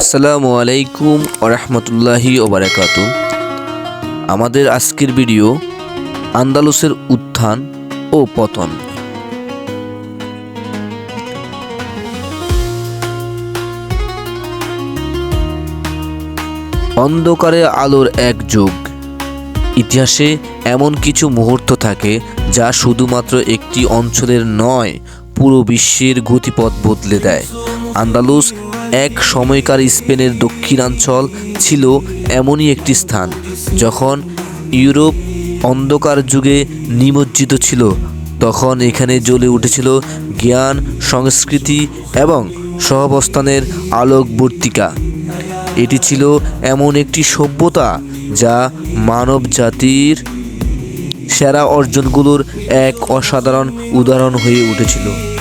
আসসালামু আলাইকুম ওরহমতুল্লাহি ওবরাকাতু। আমাদের আজকের ভিডিও আন্দালুসের উত্থান ও পতন। অন্ধকারে আলোর এক যুগ। ইতিহাসে এমন কিছু মুহূর্ত থাকে যা শুধুমাত্র একটি অঞ্চলের নয়, পুরো বিশ্বের গতিপথ বদলে দেয়। আন্দালুস এক সময়কার স্পেনের দক্ষিণাঞ্চল ছিল এমনই একটি স্থান, যখন ইউরোপ অন্ধকার যুগে নিমজ্জিত ছিল। তখন এখানে জ্বলে উঠেছিল জ্ঞান, সংস্কৃতি এবং সহাবস্থানের আলোকবর্তিকা। এটি ছিল এমন একটি সভ্যতা যা মানব জাতির সেরা অর্জনগুলোর এক অসাধারণ উদাহরণ হয়ে উঠেছিল।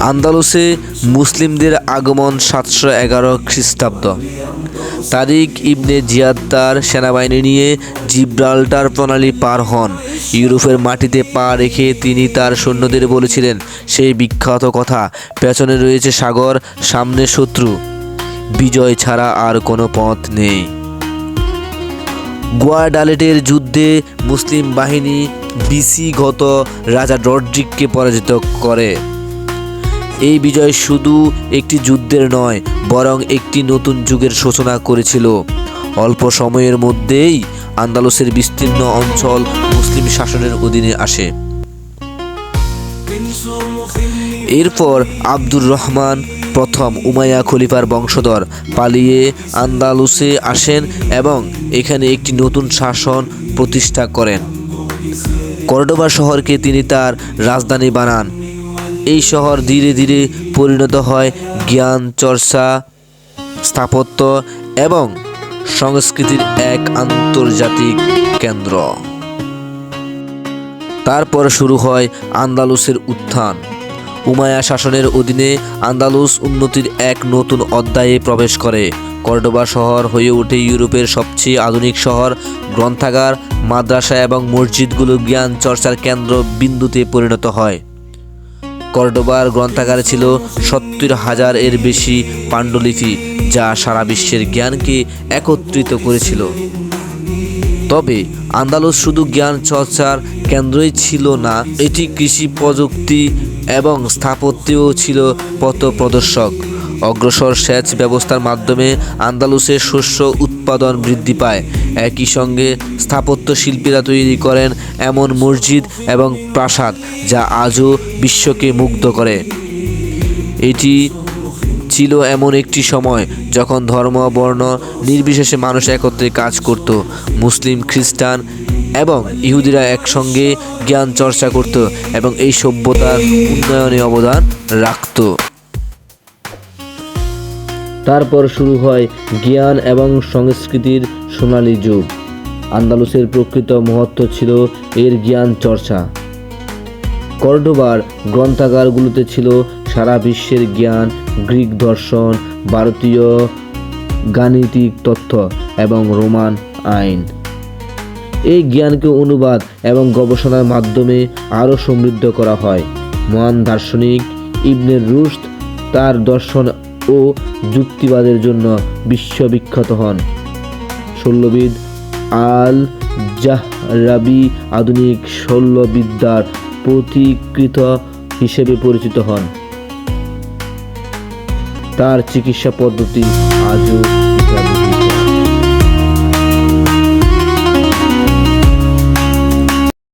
আন্দালুসে মুসলিমদের আগমন সাতশো এগারো খ্রিস্টাব্দ। তারিক ইবনে জিয়াদ তার সেনাবাহিনী নিয়ে জিব্রাল্টার প্রণালী পার হন। ইউরোপের মাটিতে পা রেখে তিনি তার সৈন্যদের বলেছিলেন, সেই বিখ্যাত কথা, পেছনে রয়েছে সাগর, সামনে শত্রু। বিজয় ছাড়া আর কোনো পথ নেই। গোয়াডালেটের যুদ্ধে মুসলিম বাহিনী বিসিগত রাজা রড্রিককে পরাজিত করে। এই বিজয় শুধু একটি যুদ্ধের নয়, বরং একটি নতুন যুগের সূচনা করেছিল। অল্প সময়ের মধ্যেই আন্দালুসের বিস্তীর্ণ অঞ্চল মুসলিম শাসনের অধীনে আসে। এরপর আব্দুর রহমান প্রথম উমাইয়া খলিফার বংশধর পালিয়ে আন্দালুসে আসেন এবং এখানে একটি নতুন শাসন প্রতিষ্ঠা করেন। কর্ডোবা শহরকে তিনি তার রাজধানী বানান। এই শহর ধীরে ধীরে পরিণত হয় জ্ঞান, চর্চা, স্থাপত্য এবং সংস্কৃতির এক আন্তর্জাতিক কেন্দ্র। তারপর শুরু হয় আন্দালুসের উত্থান। উমায়া শাসনের অধীনে আন্দালুস উন্নতির এক নতুন অধ্যায়ে প্রবেশ করে। কর্ডোবা শহর হয়ে ওঠে ইউরোপের সবচেয়ে আধুনিক শহর। গ্রন্থাগার, মাদ্রাসা এবং মসজিদগুলো জ্ঞান, চর্চার কেন্দ্র বিন্দুতে পরিণত হয়। কর্ডোবার গ্রন্থাগারে ছিল সত্তর হাজার এর বেশি পাণ্ডুলিপি, যা সারা বিশ্বের জ্ঞানকে একত্রিত করেছিল। তবে আন্দালুস শুধু জ্ঞান চর্চার কেন্দ্রই ছিল না, এটি কৃষি প্রযুক্তি এবং স্থাপত্যেও ছিল পথ প্রদর্শক অগ্রসর সেচ ব্যবস্থার মাধ্যমে আন্দালুসের শস্য উৎপাদন বৃদ্ধি পায়। একই সঙ্গে স্থাপত্য শিল্পীরা তৈরি করেন এমন মসজিদ এবং প্রাসাদ যা আজও বিশ্বকে মুগ্ধ করে। এটি ছিল এমন একটি সময় যখন ধর্ম, বর্ণ নির্বিশেষে মানুষ একত্রে কাজ করত। মুসলিম, খ্রিস্টান এবং ইহুদিরা একসঙ্গে জ্ঞান চর্চা করত এবং এই সভ্যতার উন্নয়নে অবদান রাখত। তারপর শুরু হয় জ্ঞান এবং সংস্কৃতির সোনালী যুগ। আন্দালুসের প্রকৃত মহত্ব ছিল এর জ্ঞান চর্চা। কর্ডোবার গ্রন্থাগারগুলোতে ছিল সারা বিশ্বের জ্ঞান, গ্রিক দর্শন, ভারতীয় গাণিতিক তথ্য এবং রোমান আইন। এই জ্ঞানকে অনুবাদ এবং গবেষণার মাধ্যমে আরও সমৃদ্ধ করা হয়। মহান দার্শনিক ইবনে রুশদ তার দর্শন ও যুক্তিবাদের জন্য বিশ্ববিখ্যাত হন। শল্যবিদ আল জাহরাবি আধুনিক শল্যবিদ্যার প্রতিকৃত হিসেবে পরিচিত হন। তার চিকিৎসা পদ্ধতি আজও